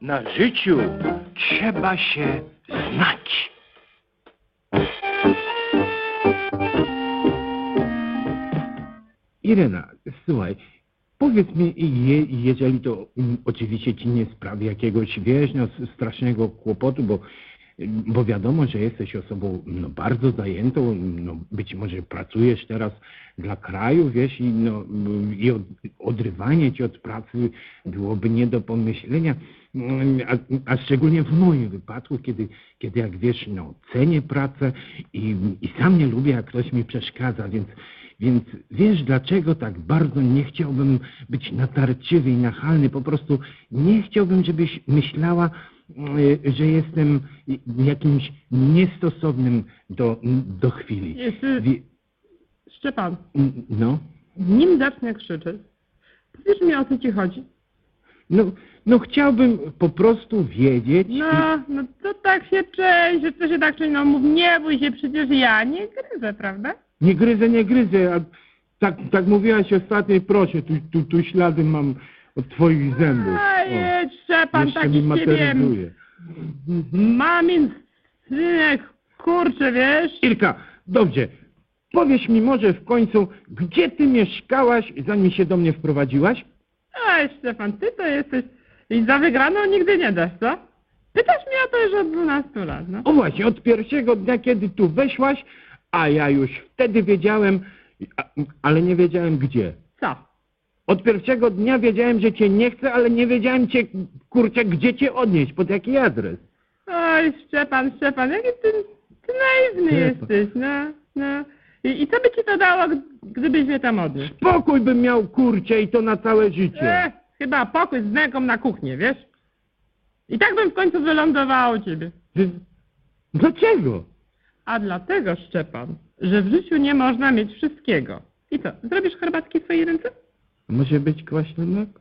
na życiu trzeba się znać. Irena, słuchaj, powiedz mi, je, jeżeli to mm, oczywiście ci nie sprawi jakiegoś, wiesz, no, strasznego kłopotu, bo, bo wiadomo, że jesteś osobą no, bardzo zajętą, no, być może pracujesz teraz dla kraju, wiesz, i, no, i od, odrywanie ci od pracy byłoby nie do pomyślenia, a, a szczególnie w moim wypadku, kiedy, kiedy jak wiesz, no, cenię pracę i, i sam nie lubię, jak ktoś mi przeszkadza, więc więc wiesz, dlaczego tak bardzo nie chciałbym być natarczywy i nachalny? Po prostu nie chciałbym, żebyś myślała, y, że jestem jakimś niestosownym do, do chwili. Jeśli... Wie, Szczepan, no, nim zacznę krzyczeć, powiesz mi o co ci chodzi? No, no chciałbym po prostu wiedzieć. No, no to tak się część, co się tak czyni, no mów, nie bój się, przecież ja nie gryzę, prawda? Nie gryzę, nie gryzę, a tak, tak mówiłaś ostatnio, proszę, tu, tu, tu ślady mam od twoich zębów. A jedź, jeszcze taki mi materyzuje. mamin synek, kurczę, wiesz? Irka, dobrze. Powiedz mi może w końcu, gdzie ty mieszkałaś, zanim się do mnie wprowadziłaś? Ej, Szczepan, ty to jesteś i za wygraną nigdy nie dasz, co? Pytasz mnie o to już od 12 lat, no. O właśnie, od pierwszego dnia, kiedy tu weszłaś, a ja już wtedy wiedziałem, a- ale nie wiedziałem gdzie. Co? Od pierwszego dnia wiedziałem, że cię nie chcę, ale nie wiedziałem cię, kurczę, gdzie cię odnieść, pod jaki adres. Oj, Szczepan, Szczepan, jaki ty, ty naiwny Szczepan. jesteś, no, no. I, I co by ci to dało, gdybyś mnie tam odniósł? Spokój bym miał, kurczę, i to na całe życie. E, chyba pokój z nęką na kuchnię, wiesz? I tak bym w końcu wylądowała u ciebie. Dlaczego? A dlatego, Szczepan, że w życiu nie można mieć wszystkiego. I co, zrobisz herbatki w swojej ręce? Może być kwaśny mleko?